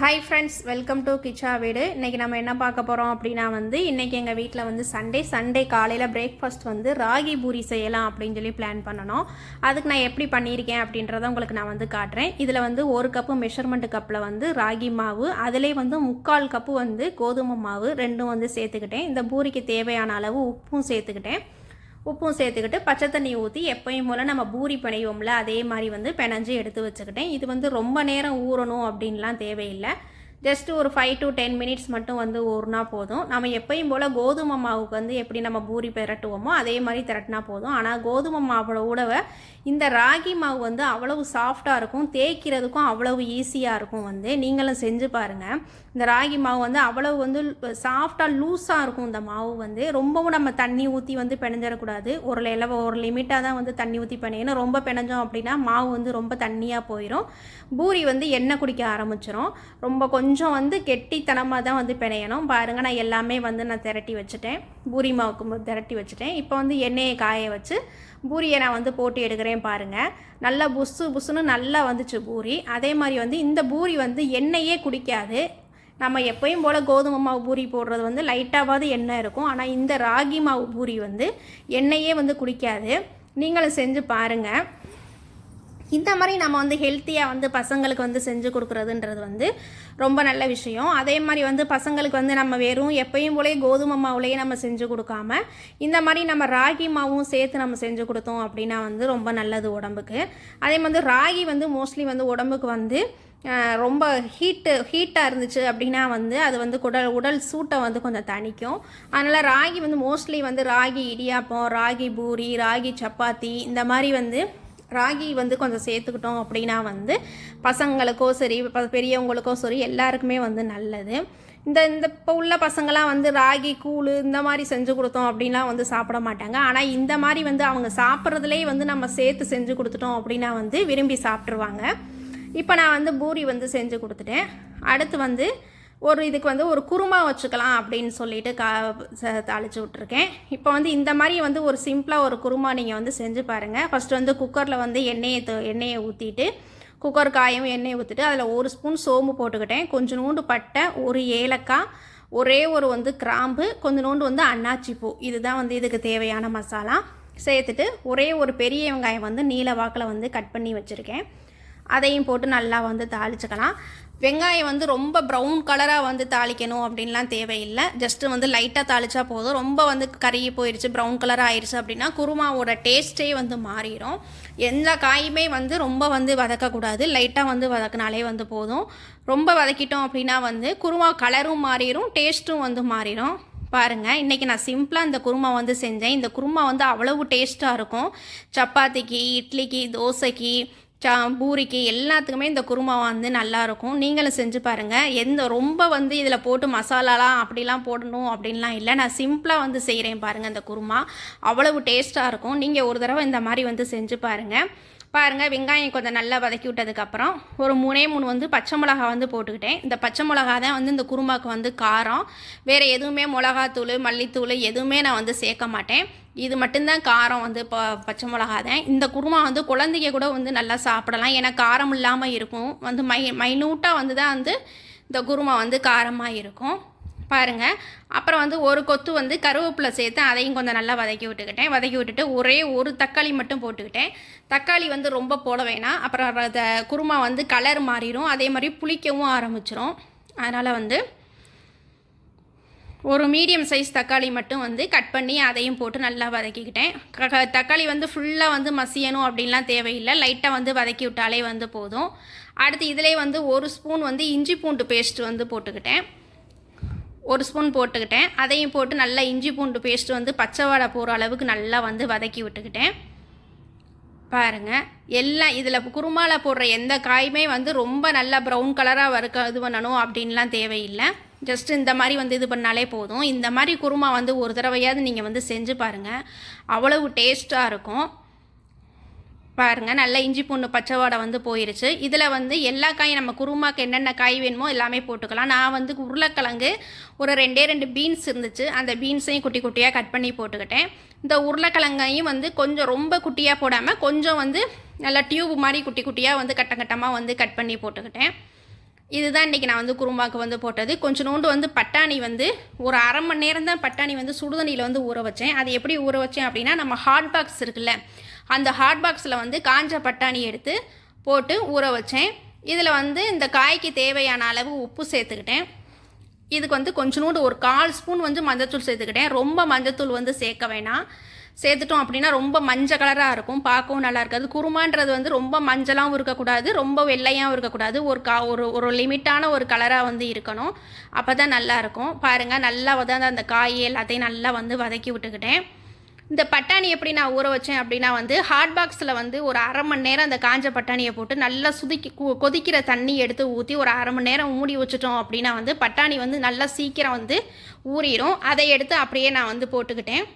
Hi friends welcome to Kichcha வீடு இன்றைக்கி நம்ம என்ன பார்க்க போகிறோம் அப்படின்னா வந்து இன்றைக்கி எங்கள் வீட்டில் வந்து சண்டே சண்டே காலையில் பிரேக்ஃபாஸ்ட் வந்து ராகி பூரி செய்யலாம் அப்படின்னு சொல்லி பிளான் பண்ணணும். அதுக்கு நான் எப்படி பண்ணியிருக்கேன் அப்படின்றத உங்களுக்கு நான் வந்து காட்டுறேன். இதில் வந்து ஒரு கப்பு மெஷர்மெண்ட் கப்பில் வந்து ராகி மாவு அதிலே வந்து முக்கால் கப்பு வந்து கோதுமை மாவு ரெண்டும் வந்து சேர்த்துக்கிட்டேன். இந்த பூரிக்கு தேவையான அளவு உப்பும் சேர்த்துக்கிட்டேன். உப்பும் சேர்த்துக்கிட்டு பச்சை தண்ணி ஊற்றி எப்பயும் போல் நம்ம பூரி பிணைவோம்ல அதே மாதிரி வந்து பிணைஞ்சு எடுத்து வச்சுக்கிட்டேன். இது வந்து ரொம்ப நேரம் ஊறணும் அப்படின்லாம் தேவையில்லை. ஜஸ்ட் ஒரு ஃபைவ் டு டென் மினிட்ஸ் மட்டும் வந்து ஊறினா போதும். நம்ம எப்பயும் போல் கோதுமை மாவுக்கு வந்து எப்படி நம்ம பூரி பெரட்டுவோமோ அதே மாதிரி திரட்டினா போதும். ஆனால் கோதுமை மாவோட உடவை இந்த ராகி மாவு வந்து அவ்வளவு சாஃப்டாக இருக்கும். தேய்க்கிறதுக்கும் அவ்வளவு ஈஸியாக இருக்கும் வந்து. நீங்களும் செஞ்சு பாருங்கள் இந்த ராகி மாவு வந்து அவ்வளவு வந்து சாஃப்டாக லூஸாக இருக்கும் இந்த மாவு வந்து. ரொம்பவும் நம்ம தண்ணி ஊற்றி வந்து பிணைஞ்சிடக்கூடாது. ஒரு லெவ ஒரு லிமிட்டாக தான் வந்து தண்ணி ஊற்றி பிணையணும். ரொம்ப பிணைஞ்சோம் அப்படின்னா மாவு வந்து ரொம்ப தண்ணியாக போயிடும் பூரி வந்து எண்ணெய் குடிக்க ஆரம்பிச்சிடும் ரொம்ப கொஞ்சம் கொஞ்சம் வந்து கெட்டித்தனமாக தான் வந்து பிணையணும். பாருங்கள் நான் எல்லாமே வந்து நான் திரட்டி வச்சுட்டேன். பூரி மாவுக்கு திரட்டி வச்சுட்டேன். இப்போ வந்து எண்ணெயை காய வச்சு பூரியை நான் வந்து போட்டு எடுக்கிறேன் பாருங்கள் நல்லா புசு புசுன்னு நல்லா வந்துச்சு பூரி. அதே மாதிரி வந்து இந்த பூரி வந்து எண்ணெயே குடிக்காது. நம்ம எப்பயும் போல் கோதுமை மாவு பூரி போடுறது வந்து லைட்டாவது எண்ணெய் இருக்கும். ஆனால் இந்த ராகி மாவு பூரி வந்து எண்ணெயே வந்து குடிக்காது. நீங்களும் செஞ்சு பாருங்கள் இந்த மாதிரி நம்ம வந்து ஹெல்த்தியாக வந்து பசங்களுக்கு வந்து செஞ்சு கொடுக்குறதுன்றது வந்து ரொம்ப நல்ல விஷயம். அதே மாதிரி வந்து பசங்களுக்கு வந்து நம்ம வெறும் எப்பயும் போலே கோதுமை மாவுலேயே நம்ம செஞ்சு கொடுக்காம இந்த மாதிரி நம்ம ராகி மாவும் சேர்த்து நம்ம செஞ்சு கொடுத்தோம் அப்படின்னா வந்து ரொம்ப நல்லது உடம்புக்கு. அதே மாதிரி ராகி வந்து மோஸ்ட்லி வந்து உடம்புக்கு வந்து ரொம்ப ஹீட்டு ஹீட்டாக இருந்துச்சு அப்படின்னா வந்து அது வந்து குடல் உடல் சூட்டை வந்து கொஞ்சம் தணிக்கும். அதனால் ராகி வந்து மோஸ்ட்லி வந்து ராகி இடியாப்பம் ராகி பூரி ராகி சப்பாத்தி இந்த மாதிரி வந்து ராகி வந்து கொஞ்சம் சேர்த்துக்கிட்டோம் அப்படின்னா வந்து பசங்களுக்கோ சரி பெரியவங்களுக்கோ சரி எல்லாருக்குமே வந்து நல்லது. இந்த இந்த இப்போ உள்ள பசங்களாம் வந்து ராகி கூழ் இந்த மாதிரி செஞ்சு கொடுத்தோம் அப்படின்லாம் வந்து சாப்பிட மாட்டாங்க. ஆனால் இந்த மாதிரி வந்து அவங்க சாப்பிட்றதுலேயே வந்து நம்ம சேர்த்து செஞ்சு கொடுத்துட்டோம் அப்படின்னா வந்து விரும்பி சாப்பிட்ருவாங்க இப்போ நான் வந்து பூரி வந்து செஞ்சு கொடுத்துட்டேன். அடுத்து வந்து ஒரு இதுக்கு வந்து ஒரு குருமா வச்சுக்கலாம் அப்படின்னு சொல்லிட்டு கா தாளித்து விட்ருக்கேன் இப்போ வந்து இந்த மாதிரி வந்து ஒரு சிம்பிளாக ஒரு குருமா நீங்கள் வந்து செஞ்சு பாருங்கள் ஃபஸ்ட்டு வந்து குக்கரில் வந்து எண்ணெயை எண்ணெயை ஊற்றிட்டு குக்கர் காயும் எண்ணெயை ஊற்றிட்டு அதில் ஒரு ஸ்பூன் சோம்பு போட்டுக்கிட்டேன். கொஞ்சம் நூண்டு பட்டை ஒரு ஏலக்காய் ஒரே ஒரு வந்து கிராம்பு கொஞ்சம் நூண்டு வந்து அன்னாச்சி பூ. இதுதான் வந்து இதுக்கு தேவையான மசாலா. சேர்த்துட்டு ஒரே ஒரு பெரிய வெங்காயம் வந்து நீல வாக்கில் வந்து கட் பண்ணி வச்சுருக்கேன். அதையும் போட்டு நல்லா வந்து தாளிச்சுக்கலாம். வெங்காயம் வந்து ரொம்ப ப்ரௌன் கலராக வந்து தாளிக்கணும் அப்படின்லாம் தேவையில்லை. ஜஸ்ட்டு வந்து லைட்டாக தாளித்தா போதும். ரொம்ப வந்து கருகி போயிடுச்சு ப்ரௌன் கலர் ஆயிடுச்சு அப்படின்னா குருமாவோட டேஸ்ட்டே வந்து மாறிடும் எந்த காயுமே வந்து ரொம்ப வந்து வதக்கக்கூடாது. லைட்டாக வந்து வதக்கினாலே வந்து போதும். ரொம்ப வதக்கிட்டோம் அப்படின்னா வந்து குருமா கலரும் மாறிடும் டேஸ்ட்டும் வந்து மாறிடும் பாருங்கள் இன்றைக்கி நான் சிம்பிளாக இந்த குருமா வந்து செஞ்சேன். இந்த குருமா வந்து அவ்வளவு டேஸ்ட்டாக இருக்கும். சப்பாத்திக்கு இட்லிக்கு தோசைக்கு சா பூரிக்கு எல்லாத்துக்குமே இந்த குருமா வந்து நல்லாயிருக்கும் நீங்களும் செஞ்சு பாருங்கள் எந்த ரொம்ப வந்து இதில் போட்டு மசாலாலாம் அப்படிலாம் போடணும் அப்படின்லாம் இல்லை. நான் சிம்பிளாக வந்து செய்கிறேன் பாருங்கள் இந்த குருமா. அவ்வளவு டேஸ்ட்டாக இருக்கும். நீங்கள் ஒரு தடவை இந்த மாதிரி வந்து செஞ்சு பாருங்கள் பாருங்கள் வெங்காயம் கொஞ்சம் நல்லா வதக்கி விட்டதுக்கப்புறம் ஒரு மூணே மூணு வந்து பச்சை மிளகா வந்து போட்டுக்கிட்டேன். இந்த பச்சை மிளகா தான் வந்து இந்த குருமாவுக்கு வந்து காரம். வேறு எதுவுமே மிளகாத்தூள் மல்லித்தூள் எதுவுமே நான் வந்து சேர்க்க மாட்டேன். இது மட்டும்தான் காரம் வந்து ப பச்சை மிளகா தான். இந்த குருமா வந்து குழந்தைங்க கூட வந்து நல்லா சாப்பிடலாம். ஏன்னா காரம் இல்லாமல் இருக்கும். வந்து மை மைனூட்டாக வந்து தான் வந்து இந்த குருமா வந்து காரமாக இருக்கும். பாருங்கள் அப்புறம் வந்து ஒரு கொத்து வந்து கருவேப்பிலை சேர்த்து அதையும் கொஞ்சம் நல்லா வதக்கி விட்டுக்கிட்டேன். வதக்கி விட்டுட்டு ஒரே ஒரு தக்காளி மட்டும் போட்டுக்கிட்டேன். தக்காளி வந்து ரொம்ப போட வேணாம். அப்புறம் அதை குருமா வந்து கலர் மாறிடும் அதே மாதிரி புளிக்கவும் ஆரம்பிச்சிரும். அதனால் வந்து ஒரு மீடியம் சைஸ் தக்காளி மட்டும் வந்து கட் பண்ணி அதையும் போட்டு நல்லா வதக்கிக்கிட்டேன். தக்காளி வந்து ஃபுல்லாக வந்து மசியணும் அப்படின்லாம் தேவையில்லை. லைட்டாக வந்து வதக்கி விட்டாலே வந்து போதும். அடுத்து இதிலே வந்து ஒரு ஸ்பூன் வந்து இஞ்சி பூண்டு பேஸ்ட் வந்து போட்டுக்கிட்டேன். ஒரு ஸ்பூன் போட்டுக்கிட்டேன். அதையும் போட்டு நல்லா இஞ்சி பூண்டு பேஸ்ட் வந்து பச்சை வாடை போகிற அளவுக்கு நல்லா வந்து வதக்கி விட்டுக்கிட்டேன். பாருங்கள் எல்லாம் இதில் குருமாவில் போடுற எந்த காயுமே வந்து ரொம்ப நல்லா ப்ரௌன் கலராக வறுக்க இது பண்ணணும் அப்படின்லாம் தேவையில்லை. ஜஸ்ட் இந்த மாதிரி வந்து இது பண்ணாலே போதும். இந்த மாதிரி குருமா வந்து ஒரு தடவையாவது நீங்கள் வந்து செஞ்சு பாருங்கள் அவ்வளவு டேஸ்ட்டாக இருக்கும். பாருங்கள் நல்லா இஞ்சி பூண்டு பச்சை வாடை வந்து போயிருச்சு. இதில் வந்து எல்லா காயும் நம்ம குருமாக்கு என்னென்ன காய் வேணுமோ எல்லாமே போட்டுக்கலாம். நான் வந்து உருளைக்கிழங்கு ஒரு ரெண்டே ரெண்டு பீன்ஸ் இருந்துச்சு. அந்த பீன்ஸையும் குட்டி குட்டியாக கட் பண்ணி போட்டுக்கிட்டேன். இந்த உருளைக்கிழங்கையும் வந்து கொஞ்சம் ரொம்ப குட்டியாக போடாமல் கொஞ்சம் வந்து நல்லா டியூப் மாதிரி குட்டி குட்டியாக வந்து கட்டங்கட்டமாக வந்து கட் பண்ணி போட்டுக்கிட்டேன். இதுதான் இன்றைக்கி நான் வந்து குருமாக்கு வந்து போட்டது. கொஞ்சோண்டு வந்து பட்டாணி வந்து ஒரு அரை மணி நேரம் தான் பட்டாணி வந்து சுடுதண்ணியில் வந்து ஊற வச்சேன். அது எப்படி ஊற வச்சேன் அப்படின்னா நம்ம ஹாட் பாக்ஸ் இருக்குல்ல அந்த ஹாட் பாக்ஸில் வந்து காஞ்ச பட்டாணி எடுத்து போட்டு ஊற வச்சேன். இதில் வந்து இந்த காய்க்கு தேவையான அளவு உப்பு சேர்த்துக்கிட்டேன். இதுக்கு வந்து கொஞ்சோண்டு ஒரு கால் ஸ்பூன் வந்து மஞ்சத்தூள் சேர்த்துக்கிட்டேன். ரொம்ப மஞ்சத்தூள் வந்து சேர்க்க வேணாம். சேர்த்துட்டோம் அப்படின்னா ரொம்ப மஞ்சள் கலராக இருக்கும். பார்க்கவும் நல்லா இருக்காது. குருமான்றது வந்து ரொம்ப மஞ்சளாகவும் இருக்கக்கூடாது. ரொம்ப வெள்ளையாகவும் இருக்கக்கூடாது. ஒரு கா ஒரு ஒரு லிமிட்டான ஒரு கலராக வந்து இருக்கணும். அப்போ தான் நல்லாயிருக்கும் பாருங்கள் நல்லா வந்து அந்த காய் எல்லாத்தையும் நல்லா வந்து வதக்கி விட்டுக்கிட்டேன். இந்த பட்டாணி எப்படி நான் ஊற வச்சேன் அப்படின்னா வந்து ஹாட் பாக்ஸில் வந்து ஒரு அரை மணி நேரம் அந்த காஞ்ச பட்டாணியை போட்டு நல்லா சுதுக்கி கு- கொதிக்கிற தண்ணி எடுத்து ஊற்றி ஒரு அரை மணி நேரம் மூடி வச்சுட்டோம் அப்படின்னா வந்து பட்டாணி வந்து நல்லா சீக்கிரம் வந்து ஊறிடும் அதை எடுத்து அப்படியே நான் வந்து போட்டுக்கிட்டேன்.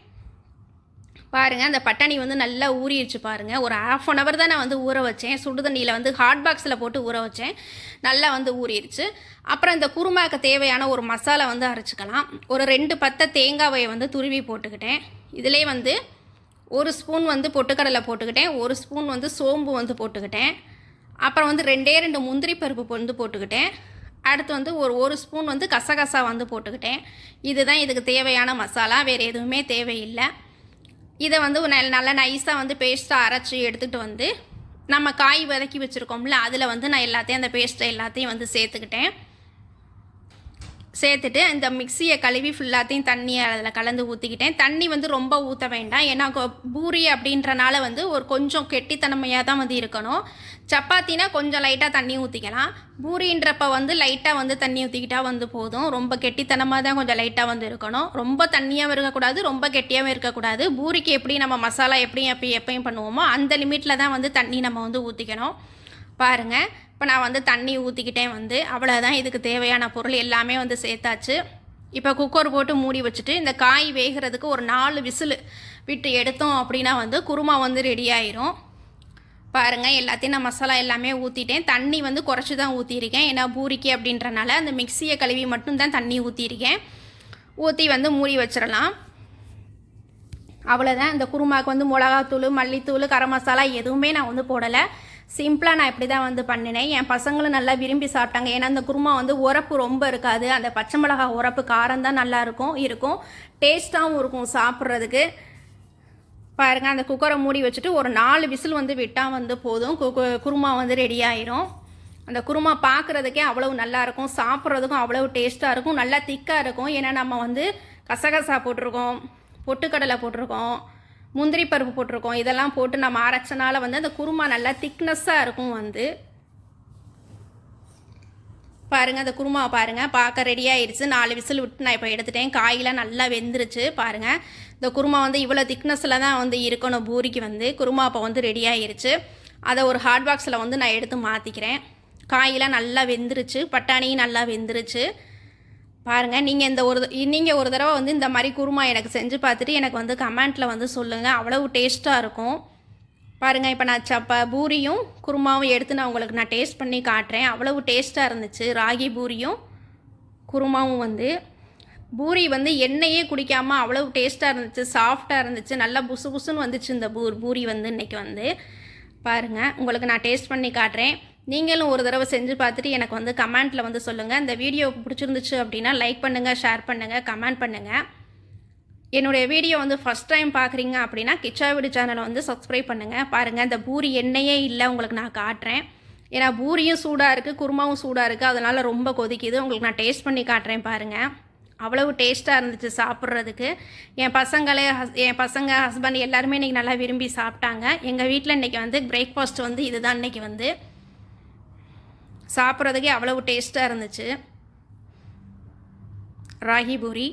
பாருங்கள் அந்த பட்டாணி வந்து நல்லா ஊறிடுச்சு பாருங்கள் ஒரு ஆஃப் அன் ஹவர் தான் நான் வந்து ஊற வச்சேன். சுடு தண்ணியில் வந்து ஹாட் பாக்ஸில் போட்டு ஊற வச்சேன். நல்லா வந்து ஊறிடுச்சு அப்புறம் இந்த குருமாக்கு தேவையான ஒரு மசாலா வந்து அரைச்சிக்கலாம். ஒரு ரெண்டு பத்தை தேங்காவை வந்து துருவி போட்டுக்கிட்டேன். இதிலே வந்து ஒரு ஸ்பூன் வந்து பொட்டுக்கடலை போட்டுக்கிட்டேன். ஒரு ஸ்பூன் வந்து சோம்பு வந்து போட்டுக்கிட்டேன். அப்புறம் வந்து ரெண்டே ரெண்டு முந்திரி பருப்பு வந்து போட்டுக்கிட்டேன். அடுத்து வந்து ஒரு ஒரு ஸ்பூன் வந்து கசகசா வந்து போட்டுக்கிட்டேன். இதுதான் இதுக்கு தேவையான மசாலா. வேறு எதுவுமே தேவையில்லை. இதை வந்து நல்லா நைஸாக வந்து பேஸ்ட்டாக அரைச்சி எடுத்துகிட்டு வந்து நம்ம காய் வதக்கி வச்சுருக்கோம்ல அதில் வந்து நான் எல்லாத்தையும் அந்த பேஸ்ட்டை எல்லாத்தையும் வந்து சேர்த்துக்கிட்டேன். சேர்த்துட்டு இந்த மிக்சியை கழுவி ஃபுல்லாத்தையும் தண்ணியை அதில் கலந்து ஊற்றிக்கிட்டேன் தண்ணி வந்து ரொம்ப ஊற்ற வேண்டாம். ஏன்னா கொ- பூரி அப்படின்றனால வந்து ஒரு கொஞ்சம் கெட்டித்தன்மையாக தான் வந்து இருக்கணும். சப்பாத்தினா கொஞ்சம் லைட்டாக தண்ணி ஊற்றிக்கலாம் பூரின்றப்ப வந்து லைட்டாக வந்து தண்ணி ஊற்றிக்கிட்டா வந்து போதும். ரொம்ப கெட்டித்தனமாக தான் கொஞ்சம் லைட்டாக வந்து இருக்கணும். ரொம்ப தண்ணியாகவும் இருக்கக்கூடாது ரொம்ப கெட்டியாகவும் இருக்கக்கூடாது. பூரிக்கு எப்படி நம்ம மசாலா எப்படி எப்போ எப்பயும் பண்ணுவோமோ அந்த லிமிட்டில் தான் வந்து தண்ணி நம்ம வந்து ஊற்றிக்கணும் பாருங்கள் இப்போ நான் வந்து தண்ணி ஊற்றிக்கிட்டேன் வந்து. அவ்வளோதான் இதுக்கு தேவையான பொருள் எல்லாமே வந்து சேர்த்தாச்சு. இப்போ குக்கர் போட்டு மூடி வச்சுட்டு இந்த காய் வேகிறதுக்கு ஒரு நாலு விசில் விட்டு எடுத்தோம் அப்படின்னா வந்து குருமா வந்து ரெடி ஆயிரும். பாருங்கள் எல்லாத்தையும் நான் மசாலா எல்லாமே ஊற்றிட்டேன் தண்ணி வந்து குறைச்சி தான் ஊற்றிருக்கேன் ஏன்னா பூரிக்கு அப்படின்றனால அந்த மிக்சியை கழுவி மட்டும்தான் தண்ணி ஊற்றிருக்கேன் ஊற்றி வந்து மூடி வச்சிடலாம். அவ்வளோதான் இந்த குருமாவுக்கு வந்து மிளகாத்தூள் மல்லித்தூள் கரம் மசாலா எதுவுமே நான் வந்து போடலை. சிம்பிளாக நான் இப்படி தான் வந்து பண்ணினேன். என் பசங்களும் நல்லா விரும்பி சாப்பிட்டாங்க. ஏன்னா அந்த குருமா வந்து உரப்பு ரொம்ப இருக்காது. அந்த பச்சை மிளகா உரப்பு காரம் தான் இருக்கும் டேஸ்ட்டாகவும் இருக்கும் சாப்பிட்றதுக்கு. பாருங்க அந்த குக்கரை மூடி வச்சுட்டு ஒரு நாலு விசில் வந்து விட்டால் வந்து போதும். குருமா வந்து ரெடி ஆயிரும். அந்த குருமா பார்க்குறதுக்கே அவ்வளவு நல்லாயிருக்கும் சாப்பிட்றதுக்கும் அவ்வளவு டேஸ்ட்டாக இருக்கும். நல்லா திக்காக இருக்கும். ஏன்னா நம்ம வந்து கசகசா போட்டிருக்கோம் பொட்டுக்கடலை போட்டிருக்கோம். முந்திரி பருப்பு போட்டிருக்கோம். இதெல்லாம் போட்டு நம்ம அரைச்சனால வந்து அந்த குருமா நல்லா திக்னஸ்ஸாக இருக்கும் வந்து. பாருங்கள் அந்த குருமாவை பாருங்கள் பார்க்க ரெடி ஆயிடுச்சு. நாலு விசில் விட்டு நான் இப்போ எடுத்துட்டேன். காயெல்லாம் நல்லா வெந்துருச்சு. பாருங்கள் இந்த குருமா வந்து இவ்வளோ திக்னஸில் தான் வந்து இருக்கணும் பூரிக்கு வந்து. குருமா இப்போ வந்து ரெடி அதை ஒரு ஹாட் பாக்ஸில் வந்து நான் எடுத்து மாற்றிக்கிறேன் காயெல்லாம் நல்லா வெந்துருச்சு. பட்டாணியும் நல்லா வெந்துருச்சு. பாருங்கள் நீங்கள் இந்த ஒரு நீங்கள் ஒரு தடவை வந்து இந்த மாதிரி குருமா எனக்கு செஞ்சு பார்த்துட்டு எனக்கு வந்து கமெண்ட்டில் வந்து சொல்லுங்கள் அவ்வளவு டேஸ்ட்டாக இருக்கும். பாருங்கள் இப்போ நான் சப்பா பூரியும் குருமாவும் எடுத்து நான் உங்களுக்கு நான் டேஸ்ட் பண்ணி காட்டுறேன். அவ்வளவு டேஸ்ட்டாக இருந்துச்சு. ராகி பூரியும் குருமாவும் வந்து. பூரி வந்து எண்ணெயே குடிக்காமல் அவ்வளவு டேஸ்ட்டாக இருந்துச்சு. சாஃப்டாக இருந்துச்சு. நல்லா புசு புசுன்னு வந்துச்சு இந்த பூ பூரி வந்து இன்னைக்கு வந்து. பாருங்கள் உங்களுக்கு நான் டேஸ்ட் பண்ணி காட்டுறேன். நீங்களும் ஒரு தடவை செஞ்சு பார்த்துட்டு எனக்கு வந்து கமெண்ட்டில் வந்து சொல்லுங்கள் இந்த வீடியோ பிடிச்சிருந்துச்சு அப்படின்னா லைக் பண்ணுங்கள் ஷேர் பண்ணுங்கள் கமெண்ட் பண்ணுங்கள் என்னுடைய வீடியோ வந்து ஃபஸ்ட் டைம் பார்க்குறீங்க அப்படின்னா கிச்சா வீடு சேனலை வந்து சப்ஸ்கிரைப் பண்ணுங்கள் பாருங்கள் இந்த பூரி எண்ணெயே இல்லை உங்களுக்கு நான் காட்டுறேன். ஏன்னா பூரியும் சூடாக இருக்குது குருமாவும் சூடாக இருக்குது அதனால் ரொம்ப கொதிக்குது. உங்களுக்கு நான் டேஸ்ட் பண்ணி காட்டுறேன் பாருங்கள் அவ்வளவு டேஸ்ட்டாக இருந்துச்சு சாப்பிட்றதுக்கு. என் பசங்களே ஹஸ் என் பசங்க ஹஸ்பண்ட் எல்லாருமே இன்றைக்கி நல்லா விரும்பி சாப்பிட்டாங்க. எங்கள் வீட்டில் இன்றைக்கி வந்து பிரேக்ஃபாஸ்ட் வந்து இதுதான் இன்றைக்கி வந்து. சாப்பிட்றதுக்கே அவ்வளவு டேஸ்ட்டாக இருந்துச்சு. ராகி பூரி